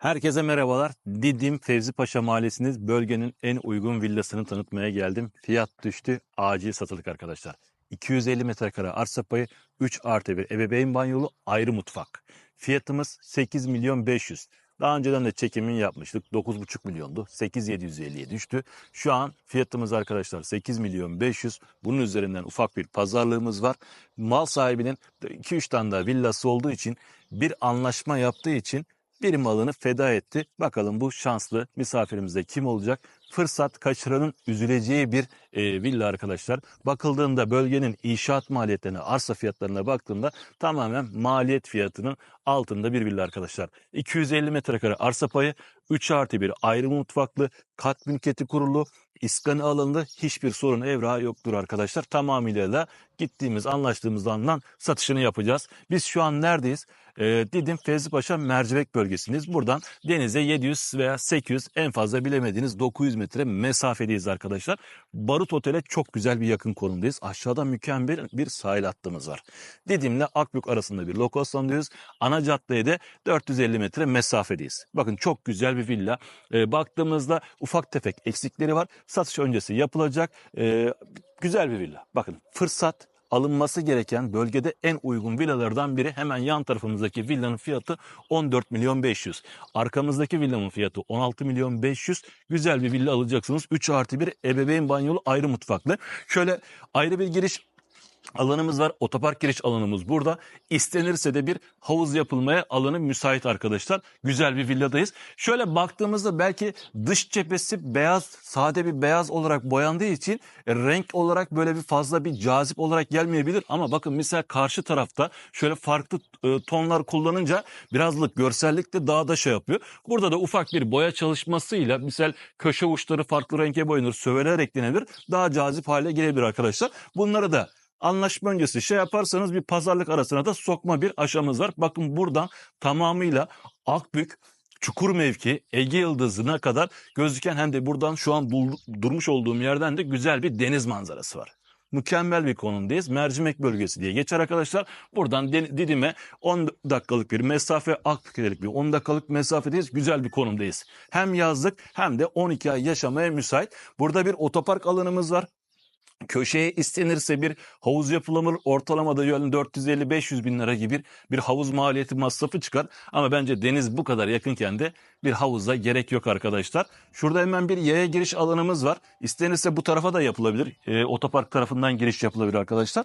Herkese merhabalar. Didim Fevzi Paşa Mahallesi'nde bölgenin en uygun villasını tanıtmaya geldim. Fiyat düştü, acil satılık arkadaşlar. 250 metrekare arsa payı, 3 artı 1 ebeveyn banyolu, ayrı mutfak. Fiyatımız 8 milyon 500. Daha önceden de çekimini yapmıştık. 9,5 milyondu. 8750'ye düştü. Şu an fiyatımız arkadaşlar 8 milyon 500. Bunun üzerinden ufak bir pazarlığımız var. Mal sahibinin 2-3 tane daha villası olduğu için bir anlaşma yaptığı için bir malını feda etti. Bakalım bu şanslı misafirimiz de kim olacak? Fırsat kaçıranın üzüleceği bir e, villa arkadaşlar. Bakıldığında bölgenin inşaat maliyetlerine, arsa fiyatlarına baktığında tamamen maliyet fiyatının altında bir villa arkadaşlar. 250 metrekare arsa payı, 3 artı bir ayrı mutfaklı, kat mülkiyeti kurulu, iskanı alındı. Hiçbir sorun evrağı yoktur arkadaşlar. Tamamıyla da gittiğimiz anlaştığımız andan satışını yapacağız. Biz şu an neredeyiz? Ee, Didim Fevzipaşa mercivek bölgesindeyiz. Buradan denize 700 veya 800 en fazla bilemediğiniz 900 metre mesafedeyiz arkadaşlar. Barut Otel'e çok güzel bir yakın konumdayız. Aşağıda mükemmel bir sahil hattımız var. Didim'le Akbük arasında bir lokasyondayız. Ana caddeye de 450 metre mesafedeyiz. Bakın çok güzel bir villa. Ee, baktığımızda ufak tefek eksikleri var. Satış öncesi yapılacak. Ee, güzel bir villa. Bakın fırsat alınması gereken bölgede en uygun villalardan biri hemen yan tarafımızdaki villanın fiyatı 14 milyon 500. Arkamızdaki villanın fiyatı 16 milyon 500. Güzel bir villa alacaksınız. 3 artı 1 ebeveyn banyolu ayrı mutfaklı. Şöyle ayrı bir giriş alanımız var. Otopark giriş alanımız burada. İstenirse de bir havuz yapılmaya alanı müsait arkadaşlar. Güzel bir villadayız. Şöyle baktığımızda belki dış cephesi beyaz, sade bir beyaz olarak boyandığı için renk olarak böyle bir fazla bir cazip olarak gelmeyebilir. Ama bakın mesela karşı tarafta şöyle farklı e, tonlar kullanınca birazlık görsellik de daha da şey yapıyor. Burada da ufak bir boya çalışmasıyla misal köşe uçları farklı renge boyanır, söveler eklenebilir. Daha cazip hale gelebilir arkadaşlar. Bunları da anlaşma öncesi şey yaparsanız bir pazarlık arasına da sokma bir aşamız var. Bakın buradan tamamıyla Akbük Çukur mevki Ege Yıldızı'na kadar gözüken hem de buradan şu an durmuş olduğum yerden de güzel bir deniz manzarası var. Mükemmel bir konumdayız. Mercimek bölgesi diye geçer arkadaşlar. Buradan Didim'e 10 dakikalık bir mesafe, Akbük'elik bir 10 dakikalık mesafedeyiz. Güzel bir konumdayız. Hem yazlık hem de 12 ay yaşamaya müsait. Burada bir otopark alanımız var. Köşeye istenirse bir havuz yapılır. Ortalamada yani 450-500 bin lira gibi bir, havuz maliyeti masrafı çıkar. Ama bence deniz bu kadar yakınken de bir havuza gerek yok arkadaşlar. Şurada hemen bir yaya giriş alanımız var. İstenirse bu tarafa da yapılabilir. Ee, otopark tarafından giriş yapılabilir arkadaşlar.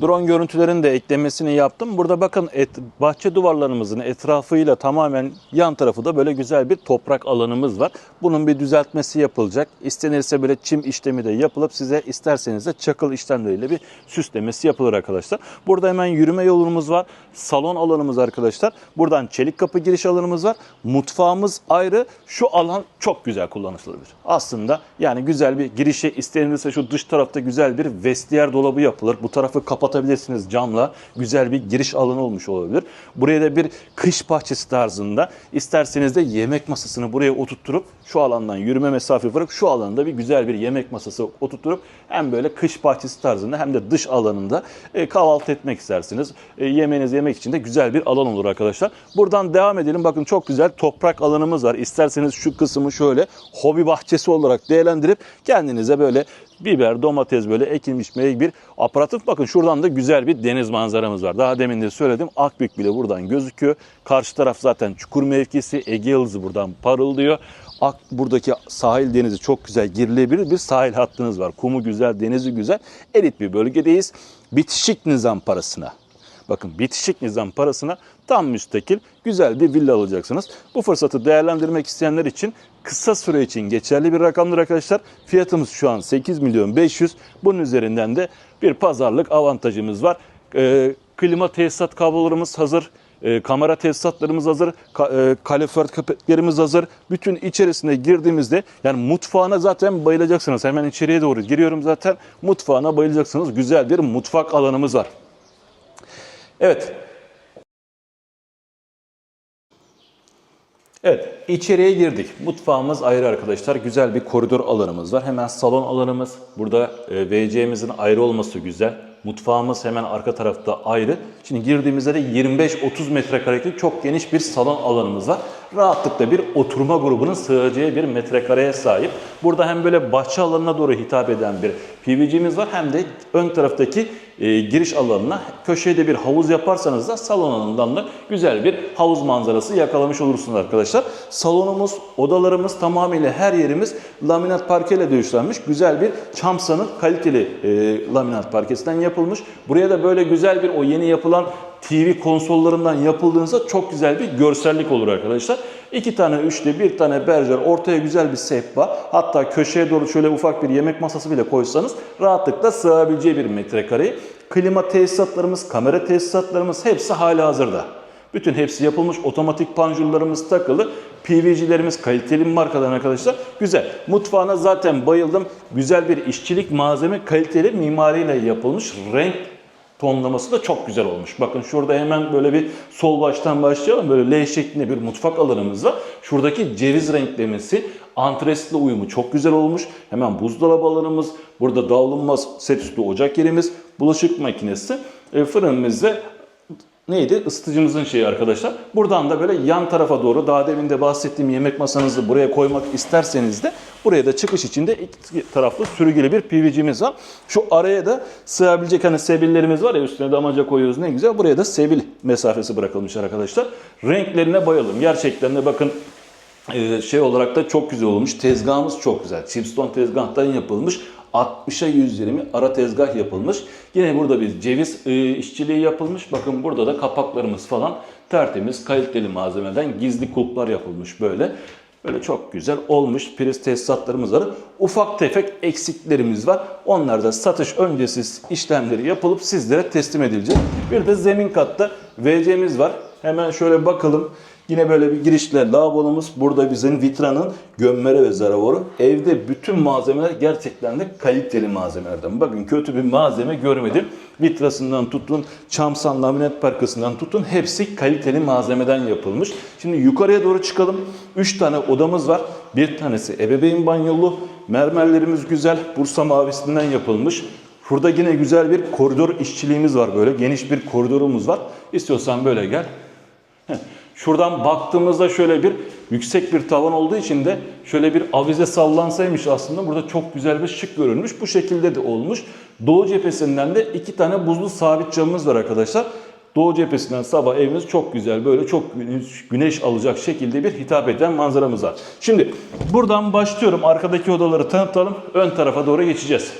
Drone görüntülerini de eklemesini yaptım. Burada bakın et, bahçe duvarlarımızın etrafıyla tamamen yan tarafı da böyle güzel bir toprak alanımız var. Bunun bir düzeltmesi yapılacak. İstenirse böyle çim işlemi de yapılıp size isterseniz de çakıl işlemleriyle bir süslemesi yapılır arkadaşlar. Burada hemen yürüme yolumuz var. Salon alanımız arkadaşlar. Buradan çelik kapı giriş alanımız var. Mutfağımız ayrı. Şu alan çok güzel kullanışlıdır. Aslında yani güzel bir girişe istenirse şu dış tarafta güzel bir vestiyer dolabı yapılır. Bu tarafı kapatabilirsiniz camla. Güzel bir giriş alanı olmuş olabilir. Buraya da bir kış bahçesi tarzında isterseniz de yemek masasını buraya oturtturup şu alandan yürüme mesafe bırakıp şu alanda bir güzel bir yemek masası oturtturup hem böyle kış bahçesi tarzında hem de dış alanında e, kahvaltı etmek istersiniz. E, yemeğinizi yemek için de güzel bir alan olur arkadaşlar. Buradan devam edelim. Bakın çok güzel toprak alanımız var. İsterseniz şu kısmı şöyle hobi bahçesi olarak değerlendirip kendinize böyle biber, domates böyle ekilmiş meyve bir aparatif. Bakın şuradan da güzel bir deniz manzaramız var. Daha demin de söyledim. Akbük bile buradan gözüküyor. Karşı taraf zaten çukur mevkisi. Ege Yıldızı buradan parıldıyor. Ak, buradaki sahil denizi çok güzel girilebilir bir sahil hattınız var. Kumu güzel, denizi güzel. Elit bir bölgedeyiz. Bitişik nizam parasına. Bakın bitişik nizam parasına tam müstakil güzel bir villa alacaksınız. Bu fırsatı değerlendirmek isteyenler için kısa süre için geçerli bir rakamdır arkadaşlar. Fiyatımız şu an 8 milyon 500. Bunun üzerinden de bir pazarlık avantajımız var. Ee, klima tesisat kablolarımız hazır. E, kamera tesisatlarımız hazır, ka, e, kalorifer köpeklerimiz hazır. Bütün içerisine girdiğimizde yani mutfağına zaten bayılacaksınız. Hemen içeriye doğru giriyorum zaten. Mutfağına bayılacaksınız. Güzel bir mutfak alanımız var. Evet. Evet, içeriye girdik. Mutfağımız ayrı arkadaşlar. Güzel bir koridor alanımız var. Hemen salon alanımız. Burada e, WC'mizin ayrı olması güzel. Mutfağımız hemen arka tarafta ayrı. Şimdi girdiğimizde de 25-30 metrekarelik çok geniş bir salon alanımız var. Rahatlıkla bir oturma grubunun sığacağı bir metrekareye sahip. Burada hem böyle bahçe alanına doğru hitap eden bir PVC'miz var hem de ön taraftaki e, giriş alanına köşeye de bir havuz yaparsanız da salon alanından da güzel bir havuz manzarası yakalamış olursunuz arkadaşlar. Salonumuz, odalarımız tamamıyla her yerimiz laminat parkeyle döşlenmiş. Güzel bir çamsanın kaliteli e, laminat parkesinden yapılmış. Buraya da böyle güzel bir o yeni yapılan TV konsollarından yapıldığınızda çok güzel bir görsellik olur arkadaşlar. İki tane üçlü, bir tane berjer, ortaya güzel bir sehpa, hatta köşeye doğru şöyle ufak bir yemek masası bile koysanız rahatlıkla sığabileceği bir metrekareyi. Klima tesisatlarımız, kamera tesisatlarımız hepsi hala hazırda. Bütün hepsi yapılmış. Otomatik panjurlarımız takılı. PVC'lerimiz kaliteli markadan arkadaşlar. Güzel. Mutfağına zaten bayıldım. Güzel bir işçilik malzeme kaliteli mimariyle yapılmış. Renk tonlaması da çok güzel olmuş. Bakın şurada hemen böyle bir sol baştan başlayalım. Böyle L şeklinde bir mutfak alanımız var. Şuradaki ceviz renklemesi, antresle uyumu çok güzel olmuş. Hemen buzdolabı alanımız, burada davlumbaz set üstü ocak yerimiz, bulaşık makinesi, e, fırınımız ve neydi? Isıtıcımızın şeyi arkadaşlar. Buradan da böyle yan tarafa doğru daha demin de bahsettiğim yemek masanızı buraya koymak isterseniz de buraya da çıkış içinde iki taraflı sürgülü bir PVC'miz var. Şu araya da sığabilecek hani sebillerimiz var ya üstüne damaca koyuyoruz ne güzel. Buraya da sebil mesafesi bırakılmış arkadaşlar. Renklerine bayıldım. Gerçekten de bakın ee, şey olarak da çok güzel olmuş. Tezgahımız çok güzel. Chipstone tezgahtan yapılmış. 60'a 120 ara tezgah yapılmış. Yine burada bir ceviz e, işçiliği yapılmış. Bakın burada da kapaklarımız falan tertemiz, kaliteli malzemeden gizli kulplar yapılmış böyle. Böyle çok güzel olmuş priz tesisatlarımız var. Ufak tefek eksiklerimiz var. Onlar da satış öncesi işlemleri yapılıp sizlere teslim edilecek. Bir de zemin katta WC'miz var. Hemen şöyle bakalım. Yine böyle bir girişle lavabomuz. Burada bizim Vitra'nın gömmere ve zaraforu. Evde bütün malzemeler gerçekten de kaliteli malzemelerden. Bakın kötü bir malzeme görmedim. Vitrasından tutun, çamsan laminat parkasından tutun hepsi kaliteli malzemeden yapılmış. Şimdi yukarıya doğru çıkalım. 3 tane odamız var. Bir tanesi ebeveyn banyolu. Mermerlerimiz güzel. Bursa mavisinden yapılmış. Burada yine güzel bir koridor işçiliğimiz var böyle. Geniş bir koridorumuz var. İstiyorsan böyle gel. Şuradan baktığımızda şöyle bir yüksek bir tavan olduğu için de şöyle bir avize sallansaymış aslında burada çok güzel bir şık görünmüş. Bu şekilde de olmuş. Doğu cephesinden de iki tane buzlu sabit camımız var arkadaşlar. Doğu cephesinden sabah evimiz çok güzel böyle çok güneş alacak şekilde bir hitap eden manzaramız var. Şimdi buradan başlıyorum. Arkadaki odaları tanıtalım. Ön tarafa doğru geçeceğiz.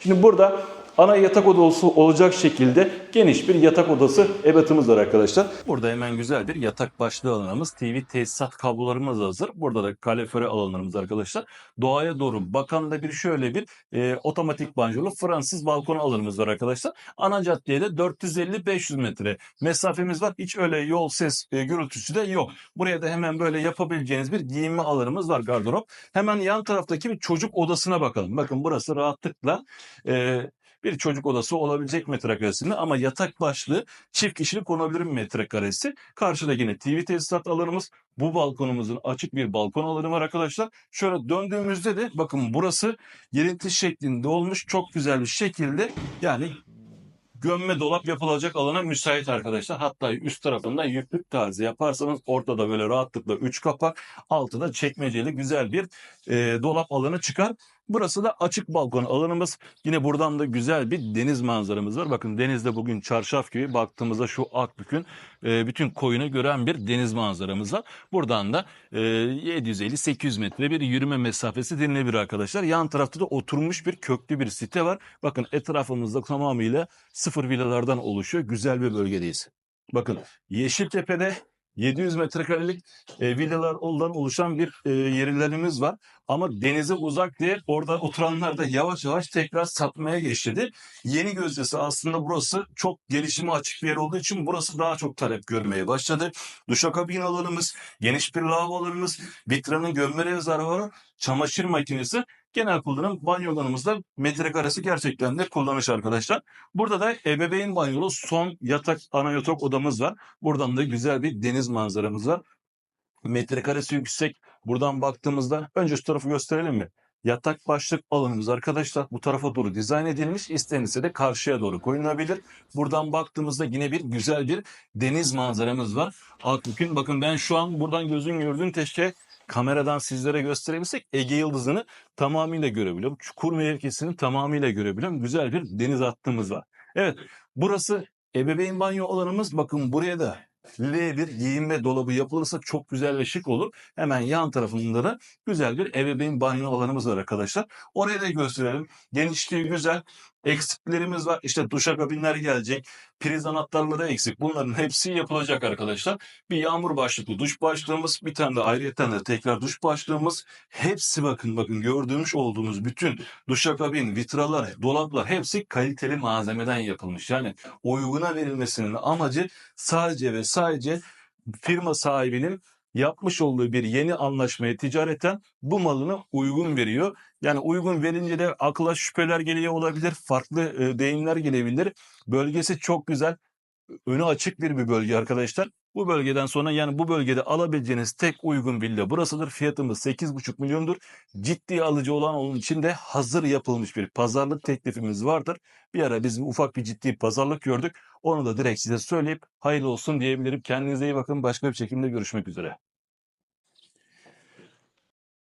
Şimdi burada ana yatak odası olacak şekilde geniş bir yatak odası ebatımız var arkadaşlar. Burada hemen güzel bir yatak başlığı alanımız, TV tesisat kablolarımız hazır. Burada da kaleföre alanlarımız arkadaşlar. Doğaya doğru bakan da bir şöyle bir e, otomatik banjolu Fransız balkon alanımız var arkadaşlar. Ana caddeye de 450-500 metre mesafemiz var. Hiç öyle yol ses e, gürültüsü de yok. Buraya da hemen böyle yapabileceğiniz bir giyinme alanımız var gardırop. Hemen yan taraftaki bir çocuk odasına bakalım. Bakın burası rahatlıkla e, bir çocuk odası olabilecek metrekaresinde ama yatak başlığı çift kişilik konabilir bir metrekaresi. Karşıda yine TV tesisat alanımız. Bu balkonumuzun açık bir balkon alanı var arkadaşlar. Şöyle döndüğümüzde de bakın burası yerinti şeklinde olmuş. Çok güzel bir şekilde yani gömme dolap yapılacak alana müsait arkadaşlar. Hatta üst tarafında yüklük tarzı yaparsanız ortada böyle rahatlıkla 3 kapak, altında çekmeceli güzel bir e, dolap alanı çıkar. Burası da açık balkon alanımız. Yine buradan da güzel bir deniz manzaramız var. Bakın denizde bugün çarşaf gibi baktığımızda şu Akbük'ün e, bütün koyunu gören bir deniz manzaramız var. Buradan da e, 750-800 metre bir yürüme mesafesi denilebilir arkadaşlar. Yan tarafta da oturmuş bir köklü bir site var. Bakın etrafımızda tamamıyla sıfır villalardan oluşuyor. Güzel bir bölgedeyiz. Bakın Yeşiltepe'de 700 metrekarelik e, villalardan oluşan bir e, yerlerimiz var. Ama denize uzak diye orada oturanlar da yavaş yavaş tekrar satmaya geçti. Yeni gözdesi aslında burası çok gelişime açık bir yer olduğu için burası daha çok talep görmeye başladı. Duşakabin alanımız, geniş bir lavabolarımız, vitranın gömmeli rezervuarı, çamaşır makinesi, genel kullanım banyolarımızda metrekaresi gerçekten de kullanış arkadaşlar. Burada da ebeveyn banyolu son yatak ana yatak odamız var. Buradan da güzel bir deniz manzaramız var. Metrekaresi yüksek. Buradan baktığımızda önce şu tarafı gösterelim mi? Yatak başlık alanımız arkadaşlar bu tarafa doğru dizayn edilmiş. İstenirse de karşıya doğru koyulabilir. Buradan baktığımızda yine bir güzel bir deniz manzaramız var. Altbükün bakın ben şu an buradan gözün gördüğün teşke kameradan sizlere gösterebilsek Ege Yıldızı'nı tamamıyla görebiliyorum. Çukur mevkisini tamamıyla görebiliyorum. Güzel bir deniz hattımız var. Evet burası ebeveyn banyo alanımız. Bakın buraya da L1 giyinme dolabı yapılırsa çok güzel ve şık olur. Hemen yan tarafında da güzel bir ebeveyn banyo alanımız var arkadaşlar. Oraya da gösterelim. Genişliği güzel. Eksiklerimiz var. İşte duşakabinler gelecek. Priz anahtarları eksik. Bunların hepsi yapılacak arkadaşlar. Bir yağmur başlıklı duş başlığımız. Bir tane de ayrıyeten de tekrar duş başlığımız. Hepsi bakın bakın gördüğümüz olduğunuz bütün duşakabin, vitralar, dolaplar hepsi kaliteli malzemeden yapılmış. Yani uyguna verilmesinin amacı sadece ve sadece firma sahibinin yapmış olduğu bir yeni anlaşmaya ticareten bu malını uygun veriyor. Yani uygun verince de akla şüpheler geliyor olabilir, farklı e, deyimler gelebilir. Bölgesi çok güzel, önü açık bir bir bölge arkadaşlar. Bu bölgeden sonra yani bu bölgede alabileceğiniz tek uygun villa burasıdır. Fiyatımız 8,5 milyondur. Ciddi alıcı olan onun için de hazır yapılmış bir pazarlık teklifimiz vardır. Bir ara biz ufak bir ciddi pazarlık gördük. Onu da direkt size söyleyip hayırlı olsun diyebilirim. Kendinize iyi bakın. Başka bir çekimde görüşmek üzere.